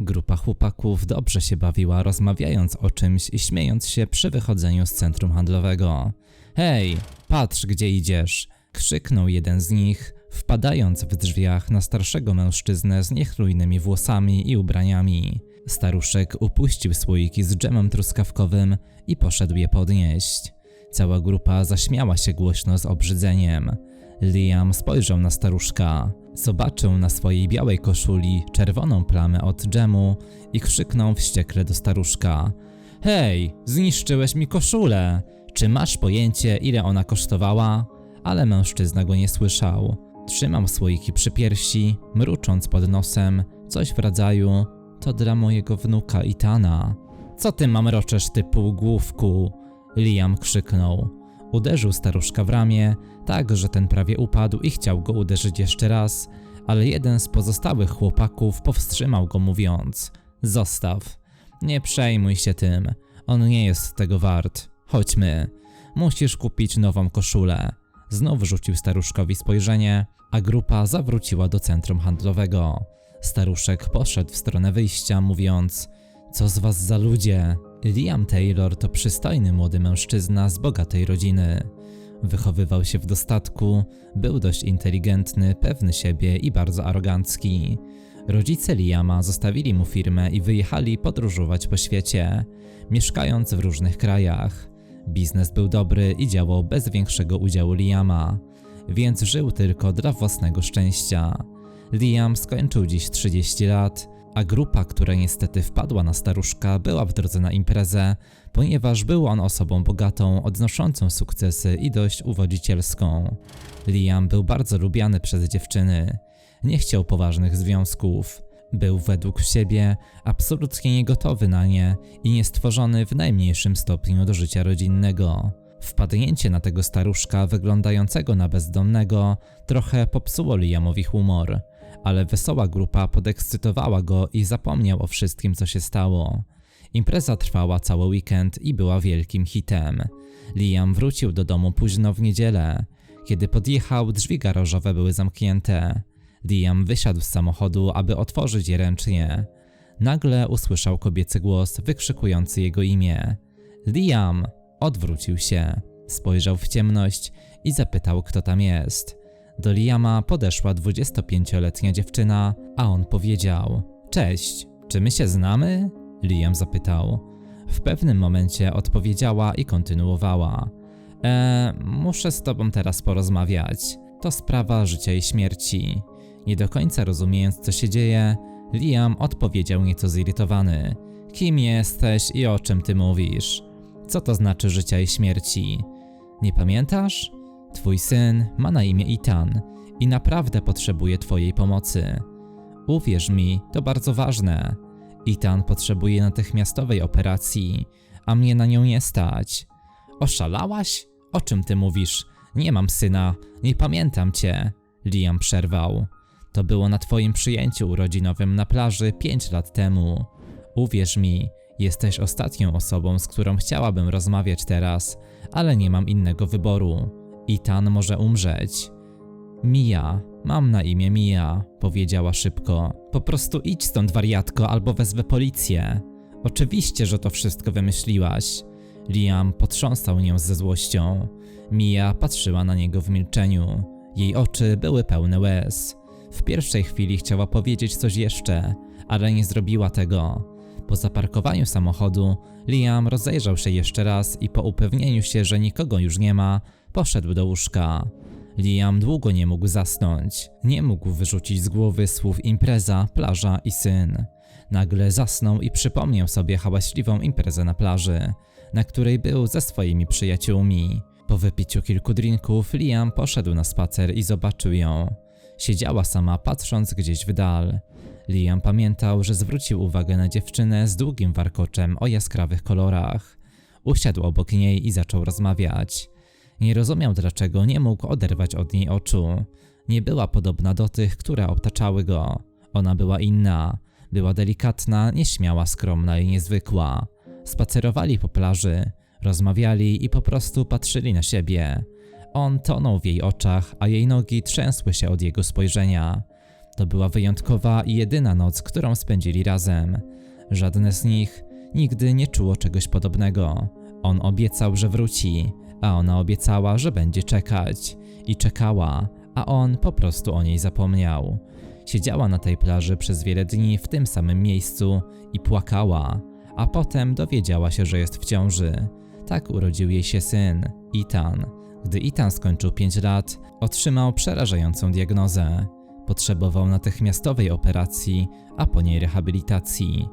Grupa chłopaków dobrze się bawiła, rozmawiając o czymś i śmiejąc się przy wychodzeniu z centrum handlowego. Hej, patrz gdzie idziesz! krzyknął jeden z nich, wpadając w drzwiach na starszego mężczyznę z niechlujnymi włosami i ubraniami. Staruszek upuścił słoiki z dżemem truskawkowym i poszedł je podnieść. Cała grupa zaśmiała się głośno z obrzydzeniem. Liam spojrzał na staruszka. Zobaczył na swojej białej koszuli czerwoną plamę od dżemu i krzyknął wściekle do staruszka: Hej, zniszczyłeś mi koszulę! Czy masz pojęcie, ile ona kosztowała? Ale mężczyzna go nie słyszał. Trzymał słoiki przy piersi, mrucząc pod nosem, coś w rodzaju: To dla mojego wnuka Itana. Co ty mamroczesz, ty półgłówku? Liam krzyknął. Uderzył staruszka w ramię, tak że ten prawie upadł i chciał go uderzyć jeszcze raz, ale jeden z pozostałych chłopaków powstrzymał go mówiąc: Zostaw, nie przejmuj się tym, on nie jest tego wart. Chodźmy, musisz kupić nową koszulę. Znów rzucił staruszkowi spojrzenie, a grupa zawróciła do centrum handlowego. Staruszek poszedł w stronę wyjścia, mówiąc: Co z was za ludzie? Liam Taylor to przystojny młody mężczyzna z bogatej rodziny. Wychowywał się w dostatku, był dość inteligentny, pewny siebie i bardzo arogancki. Rodzice Liama zostawili mu firmę i wyjechali podróżować po świecie, mieszkając w różnych krajach. Biznes był dobry i działał bez większego udziału Liama, więc żył tylko dla własnego szczęścia. Liam skończył dziś 30 lat, a grupa, która niestety wpadła na staruszka, była w drodze na imprezę, ponieważ był on osobą bogatą, odnoszącą sukcesy i dość uwodzicielską. Liam był bardzo lubiany przez dziewczyny. Nie chciał poważnych związków. Był według siebie absolutnie niegotowy na nie i niestworzony w najmniejszym stopniu do życia rodzinnego. Wpadnięcie na tego staruszka wyglądającego na bezdomnego trochę popsuło Liamowi humor, ale wesoła grupa podekscytowała go i zapomniał o wszystkim, co się stało. Impreza trwała cały weekend i była wielkim hitem. Liam wrócił do domu późno w niedzielę. Kiedy podjechał, drzwi garażowe były zamknięte. Liam wysiadł z samochodu, aby otworzyć je ręcznie. Nagle usłyszał kobiecy głos wykrzykujący jego imię. Liam! Odwrócił się, spojrzał w ciemność i zapytał, kto tam jest. Do Liama podeszła 25-letnia dziewczyna, a on powiedział: Cześć, czy my się znamy? Liam zapytał. W pewnym momencie odpowiedziała i kontynuowała. Eee, muszę z tobą teraz porozmawiać. To sprawa życia i śmierci. Nie do końca rozumiejąc, co się dzieje, Liam odpowiedział nieco zirytowany. Kim jesteś i o czym ty mówisz? Co to znaczy życia i śmierci? Nie pamiętasz? Twój syn ma na imię Itan i naprawdę potrzebuje twojej pomocy. Uwierz mi, to bardzo ważne. Itan potrzebuje natychmiastowej operacji, a mnie na nią nie stać. Oszalałaś? O czym ty mówisz? Nie mam syna, nie pamiętam cię. Liam przerwał. To było na twoim przyjęciu urodzinowym na plaży 5 lat temu. Uwierz mi, jesteś ostatnią osobą, z którą chciałabym rozmawiać teraz, ale nie mam innego wyboru. Itan może umrzeć. Mia, mam na imię Mia, powiedziała szybko. Po prostu idź stąd, wariatko, albo wezwę policję. Oczywiście, że to wszystko wymyśliłaś. Liam potrząsał nią ze złością. Mia patrzyła na niego w milczeniu. Jej oczy były pełne łez. W pierwszej chwili chciała powiedzieć coś jeszcze, ale nie zrobiła tego. Po zaparkowaniu samochodu, Liam rozejrzał się jeszcze raz i po upewnieniu się, że nikogo już nie ma, poszedł do łóżka. Liam długo nie mógł zasnąć. Nie mógł wyrzucić z głowy słów impreza, plaża i syn. Nagle zasnął i przypomniał sobie hałaśliwą imprezę na plaży, na której był ze swoimi przyjaciółmi. Po wypiciu kilku drinków, Liam poszedł na spacer i zobaczył ją. Siedziała sama, patrząc gdzieś w dal. Liam pamiętał, że zwrócił uwagę na dziewczynę z długim warkoczem o jaskrawych kolorach. Usiadł obok niej i zaczął rozmawiać. Nie rozumiał, dlaczego nie mógł oderwać od niej oczu. Nie była podobna do tych, które obtaczały go. Ona była inna. Była delikatna, nieśmiała, skromna i niezwykła. Spacerowali po plaży, rozmawiali i po prostu patrzyli na siebie. On tonął w jej oczach, a jej nogi trzęsły się od jego spojrzenia. To była wyjątkowa i jedyna noc, którą spędzili razem. Żadne z nich nigdy nie czuło czegoś podobnego. On obiecał, że wróci, a ona obiecała, że będzie czekać. I czekała, a on po prostu o niej zapomniał. Siedziała na tej plaży przez wiele dni w tym samym miejscu i płakała, a potem dowiedziała się, że jest w ciąży. Tak urodził jej się syn, Ethan. Gdy Ethan skończył 5 lat, otrzymał przerażającą diagnozę. Potrzebował natychmiastowej operacji, a po niej rehabilitacji.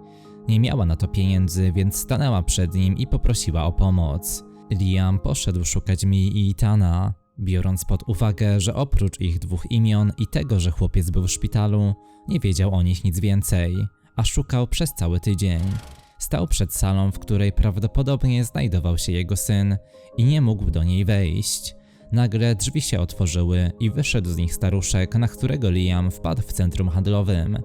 Nie miała na to pieniędzy, więc stanęła przed nim i poprosiła o pomoc. Liam poszedł szukać mi i Itana, biorąc pod uwagę, że oprócz ich dwóch imion i tego, że chłopiec był w szpitalu, nie wiedział o nich nic więcej, a szukał przez cały tydzień. Stał przed salą, w której prawdopodobnie znajdował się jego syn i nie mógł do niej wejść. Nagle drzwi się otworzyły i wyszedł z nich staruszek, na którego Liam wpadł w centrum handlowym.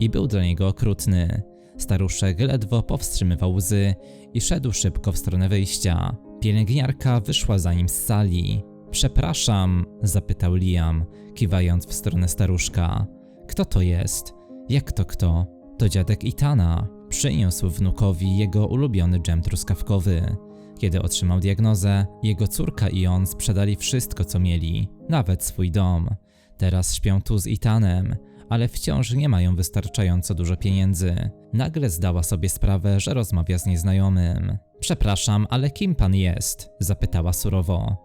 I był dla niego okrutny. Staruszek ledwo powstrzymywał łzy i szedł szybko w stronę wyjścia. Pielęgniarka wyszła za nim z sali. Przepraszam, zapytał Liam, kiwając w stronę staruszka. Kto to jest? Jak to kto? To dziadek Itana. Przyniósł wnukowi jego ulubiony dżem truskawkowy. Kiedy otrzymał diagnozę, jego córka i on sprzedali wszystko, co mieli, nawet swój dom. Teraz śpią tu z Itanem, ale wciąż nie mają wystarczająco dużo pieniędzy. Nagle zdała sobie sprawę, że rozmawia z nieznajomym. Przepraszam, ale kim pan jest? zapytała surowo.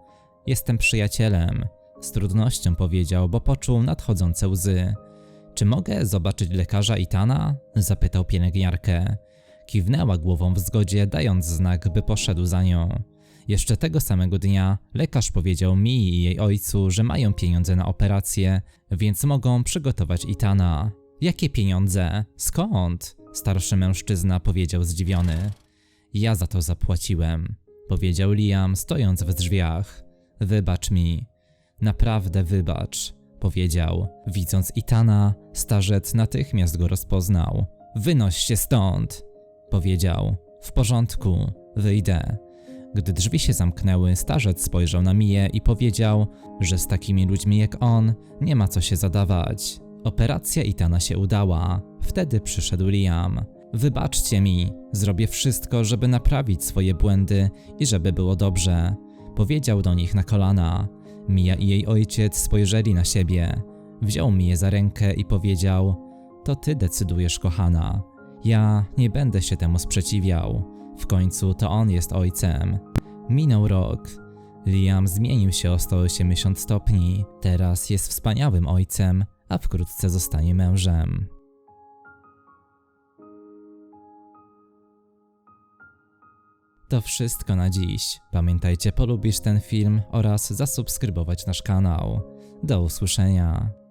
Jestem przyjacielem. Z trudnością powiedział, bo poczuł nadchodzące łzy. Czy mogę zobaczyć lekarza Itana? zapytał pielęgniarkę. Kiwnęła głową w zgodzie, dając znak, by poszedł za nią. Jeszcze tego samego dnia lekarz powiedział mi i jej ojcu, że mają pieniądze na operację, więc mogą przygotować Itana. Jakie pieniądze? Skąd? Starszy mężczyzna powiedział zdziwiony. Ja za to zapłaciłem, powiedział Liam, stojąc w drzwiach. Wybacz mi. Naprawdę wybacz, powiedział. Widząc Itana, starzec natychmiast go rozpoznał. Wynoś się stąd, powiedział. W porządku, wyjdę. Gdy drzwi się zamknęły, starzec spojrzał na Miję i powiedział, że z takimi ludźmi jak on nie ma co się zadawać. Operacja Itana się udała. Wtedy przyszedł Liam. Wybaczcie mi, zrobię wszystko, żeby naprawić swoje błędy i żeby było dobrze. Powiedział do nich na kolana. Mija i jej ojciec spojrzeli na siebie. Wziął Miję za rękę i powiedział: To ty decydujesz, kochana. Ja nie będę się temu sprzeciwiał. W końcu to on jest ojcem. Minął rok. Liam zmienił się o 180 stopni. Teraz jest wspaniałym ojcem, a wkrótce zostanie mężem. To wszystko na dziś. Pamiętajcie polubić ten film oraz zasubskrybować nasz kanał. Do usłyszenia.